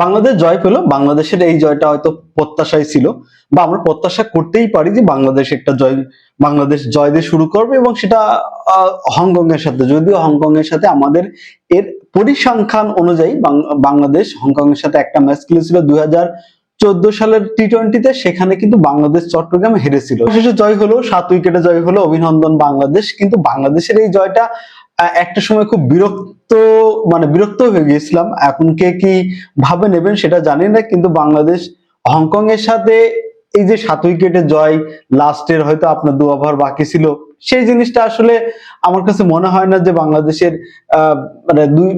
বাংলাদেশ জয় পেল, বাংলাদেশের এই জয়টা হয়তো প্রত্যাশাই ছিল, বা আমরা প্রত্যাশা করতেই পারি যে বাংলাদেশ একটা জয়, বাংলাদেশ জয় দিয়ে শুরু করবে এবং সেটা হংকং এর সাথে, যদিও হংকং এর সাথে আমাদের এর পরিসংখ্যান অনুযায়ী বাংলাদেশ হংকং এর সাথে একটা ম্যাচ খেলেছিল দুই চোদ্দ সালের টি টোয়েন্টিতে সেখানে কিন্তু বাংলাদেশ চট্টগ্রামে হেরেছিল। শেষে জয় হলো, সাত উইকেটে জয় হলো, অভিনন্দন বাংলাদেশ, কিন্তু বাংলাদেশের এই জয়টা একটা সময় খুব বিরক্ত মানে বিরক্ত হয়ে গিয়েছিলাম। এখন কে কি ভাবে নেবেন সেটা জানি না, কিন্তু বাংলাদেশ হংকং এর সাথে এই যে সাত উইকেটে জয় লাস্টের হয়তো আপনার দু ওভার বাকি ছিল, সেই জিনিসটা আসলে আমার কাছে মনে হয় না যে বাংলাদেশের মানে দুই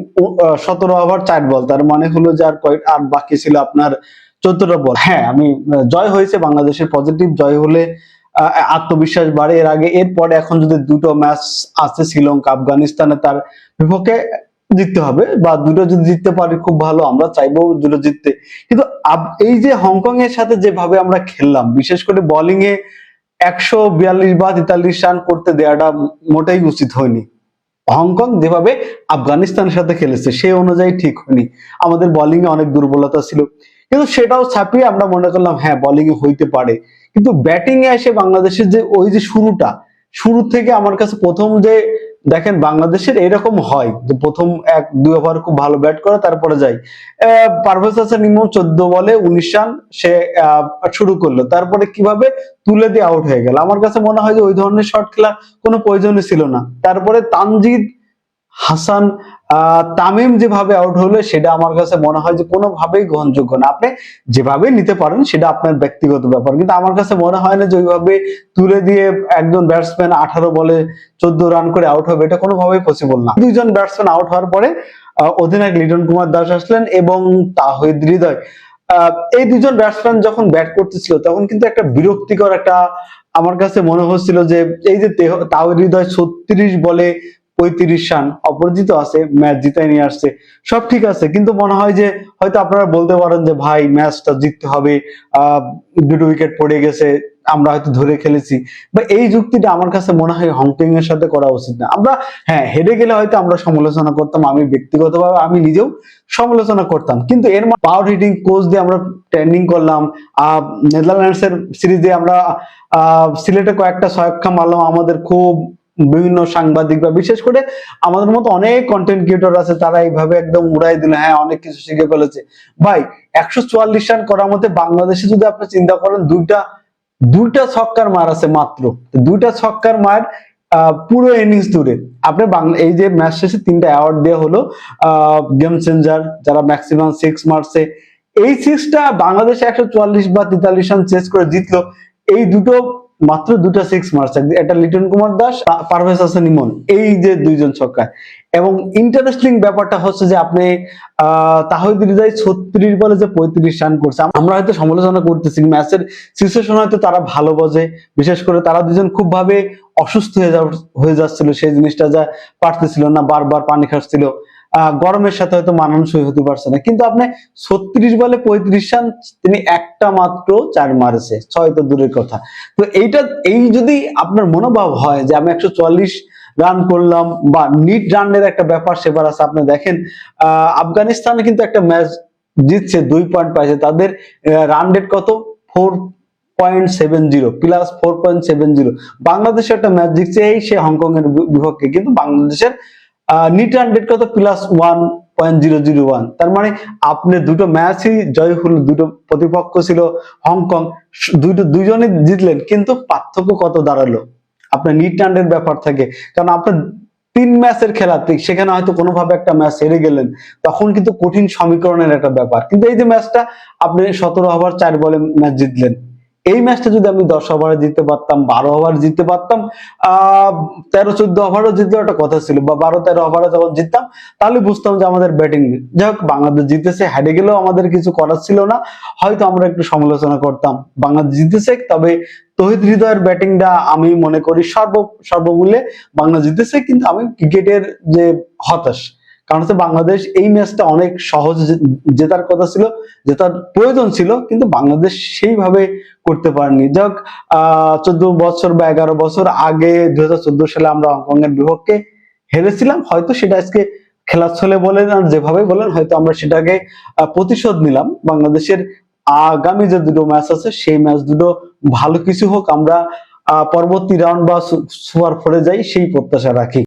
সতেরো ওভার চার বল, তার মানে হলো যে আর কয়েক, আর বাকি ছিল আপনার চোদ্দটা বল। হ্যাঁ আমি জয় হয়েছে, বাংলাদেশের পজিটিভ জয় হলে আত্মবিশ্বাস বাড়ে। এর আগে, এরপরে এখন যদি দুটো ম্যাচ আছে শ্রীলঙ্কা, আফগানিস্তানে, তার বিপক্ষে জিততে হবে বা দুটো যদি জিততে পারি, খুব ভালো। আমরা চাইব দুটো জিততে। কিন্তু এই যে হংকং এর সাথে যেভাবে আমরা খেললাম, বিশেষ করে বোলিং এ একশো বিয়াল্লিশ বা তেতাল্লিশ রান করতে দেওয়াটা মোটেই উচিত হয়নি। হংকং যেভাবে আফগানিস্তানের সাথে খেলেছে সেই অনুযায়ী ঠিক হয়নি। আমাদের বোলিং এ অনেক দুর্বলতা ছিল। কিন্তু সেটাও ছাপিয়ে আমরা মনে করলাম হ্যাঁ বোলিং এ হইতে পারে। কিন্তু ব্যাটিং এ এসে বাংলাদেশের যে ওই যে শুরুটা শুরু থেকে আমার কাছে প্রথম যে দেখেন বাংলাদেশের এরকম হয় যে প্রথম এক দুই ওভার খুব ভালো ব্যাট করে তারপরে আহ, পারভেজ হাসান ইমাম চোদ্দ বলে উনিশ রান সে শুরু করল। তারপরে কীভাবে তুলে দিয়ে আউট হয়ে গেল? আমার কাছে মনে হয় যে ওই ধরনের শট খেলার কোনো প্রয়োজনই ছিল না। তারপরে তানজিদ হাসান তামিম যেভাবে আউট হলো, সেটা আমার কাছে মনে হয় যে কোনোভাবেই গ্রহণযোগ্য না। আপনি যেভাবে নিতে পারেন, সেটা আপনার ব্যক্তিগত ব্যাপার। কিন্তু আমার কাছে মনে হয় না যে ওইভাবে তুলে দিয়ে একজন ব্যাটসম্যান আঠারো বলে চোদ্দ রান করে আউট হবে, এটা কোনোভাবেই পসিবল না। দুইজন ব্যাটসম্যান আউট হওয়ার পরে অধিনায়ক লিটন কুমার দাস আসলেন এবং তাহিদ হৃদয়। এই দুজন ব্যাটসম্যান যখন ব্যাট করতেছিল, তখন কিন্তু একটা বিরক্তিকর একটা আমার কাছে মনে হচ্ছিল যে, এই যে তেহ- তাহিদ হৃদয় ছত্রিশ বলে পঁয়ত্রিশ রান, অপরাজিত আছে, ম্যাচ জিতাই নিয়ে আসছে। সব ঠিক আছে, কিন্তু মনে হয় যে হয়তো আপনারা বলতে পারেন যে, ভাই, ম্যাচটা জিততে হবে দুটো উইকেট পড়ে গেছে, আমরা হয়তো ধরে খেলেছি। বা এই যুক্তিটা আমার কাছে মনে হয় হংকং এর সাথে করা উচিত না। আমরা হ্যাঁ হেরে গেলে হয়তো আমরা সমালোচনা করতাম, আমি ব্যক্তিগতভাবে আমি নিজেও সমালোচনা করতাম, কিন্তু এর পাওয়ার হিটিং কোচ দিয়ে আমরা ট্রেনিং করলাম নেদারল্যান্ডস এর সিরিজে আমরা সিলেটে কয়েকটা ছয়ক্ষা মারলাম, আমাদের খুব বিভিন্ন সাংবাদিক বা বিশেষ করে আমাদের মতো অনেক কন্টেন্ট ক্রিয়েটর আছে, তারা এইভাবে একদম উড়াই দিলে হ্যাঁ অনেক কিছু শিখে ফেলেছে। ভাই, একশো চুয়াল্লিশ রান করার মধ্যে বাংলাদেশে যদি আপনি চিন্তা করেন, দুইটা দুইটা ছক্কার মার আছে মাত্র। দুইটা ছক্কার মার পুরো ইনিংস জুড়ে। আপনি বাংলা, এই যে ম্যাচ শেষে তিনটা অ্যাওয়ার্ড দেওয়া হলো গেম চেঞ্জার যারা ম্যাক্সিমাম সিক্স মারছে এই সিক্সটা বাংলাদেশে একশো চুয়াল্লিশ বা তেতাল্লিশ রান চেস করে জিতলো। এই দুটো মাত্র দুটো সিক্স মারছে একটা লিটন কুমার দাস পারভেজ হাসান ইমন, এই যে দুইজন ছক্কা এবং ইন্টারেস্টিং ব্যাপারটা হচ্ছে যে আপনি তাহিদ হৃদয় ছত্রিশ বলে যে পঁয়ত্রিশ রান করছে। আমরা হয়তো সমালোচনা করতেছি, ম্যাচের সিচুয়েশন হয়তো তারা ভালো বোঝে, বিশেষ করে তারা দুজন খুব ভাবে অসুস্থ হয়ে হয়ে যাচ্ছিল, সেই জিনিসটা যা পারতেছিল না, বারবার পানি খাচ্ছিল। গরমের সাথে হয়তো মানানসই হতে পারছে না। কিন্তু আপনি ছত্রিশ বলে পঁয়ত্রিশ রান তিনি একটা মাত্র চার মারেছে। ছয় তো দূরের কথা। তো এইটা, এই যদি আপনার মনোভাব হয় যে আমি একশো চুয়াল্লিশ রান করলাম বা নিট রানের একটা ব্যাপার সেবার আছে, আপনি দেখেন আফগানিস্তানে কিন্তু একটা ম্যাচ জিতছে, দুই পয়েন্ট পাইছে। তাদের রান রেট কত? Four point seven zero, plus four point seven zero. বাংলাদেশে একটা ম্যাচ জিতছে, এই সে হংকং এর বিপক্ষে। কিন্তু বাংলাদেশের নিট রেট কত? Plus one point zero zero one তার মানে আপনি দুটো ম্যাচই জয় হলো, দুটো প্রতিপক্ষ ছিল হংকং, দুটো দুইজনে জিতলেন, কিন্তু পার্থক্য কত দাঁড়াল? আপনার নিট রানের ব্যাপার থাকে। কারণ আপনার তিন ম্যাচের খেলাতে সেখানে হয়তো কোনোভাবে একটা ম্যাচ হেরে গেলেন, তখন কিন্তু কঠিন সমীকরণের একটা ব্যাপার। কিন্তু এই যে ম্যাচটা আপনি সতেরো ওভার চার বলে ম্যাচ জিতলেন। এই ম্যাচটা যদি আমি দশ ওভারে জিততে পারতাম, বারো ওভার জিততে পারতাম, আহ, তেরো, চোদ্দ ওভারও জিতলেও একটা কথা ছিল, বা বারো, তেরো ওভারে যখন জিততাম, তাহলে বুঝতাম যে আমাদের ব্যাটিং যাই হোক, বাংলাদেশ জিতেছে, হেরে গেলেও আমাদের কিছু করার ছিল না, হয়তো আমরা একটু সমালোচনা করতাম। বাংলাদেশ জিতেছে, তবে তহিদ হৃদয়ের ব্যাটিংটা আমি মনে করি সর্ব, সর্বমূল্যে বাংলাদেশ জিতেছে, কিন্তু আমি ক্রিকেটের যে হতাশ কারণ হচ্ছে বাংলাদেশ এই ম্যাচটা অনেক সহজ জেতার কথা ছিল, জেতার প্রয়োজন ছিল, কিন্তু বাংলাদেশ সেইভাবে করতে পারেনি। যাক আহ, চোদ্দ বছর বা এগারো বছর আগে দু হাজার চোদ্দ সালে আমরা হংকং এর বিপক্ষে হেরেছিলাম। হয়তো সেটা আজকে খেলার ছলে বলেন আর যেভাবে বলেন, হয়তো আমরা সেটাকে প্রতিশোধ নিলাম। বাংলাদেশের আগামী যে দুটো ম্যাচ আছে, সেই ম্যাচ দুটো ভালো কিছু হোক, আমরা পরবর্তী রাউন্ড বা সুপার ফোরে যাই, সেই প্রত্যাশা রাখি।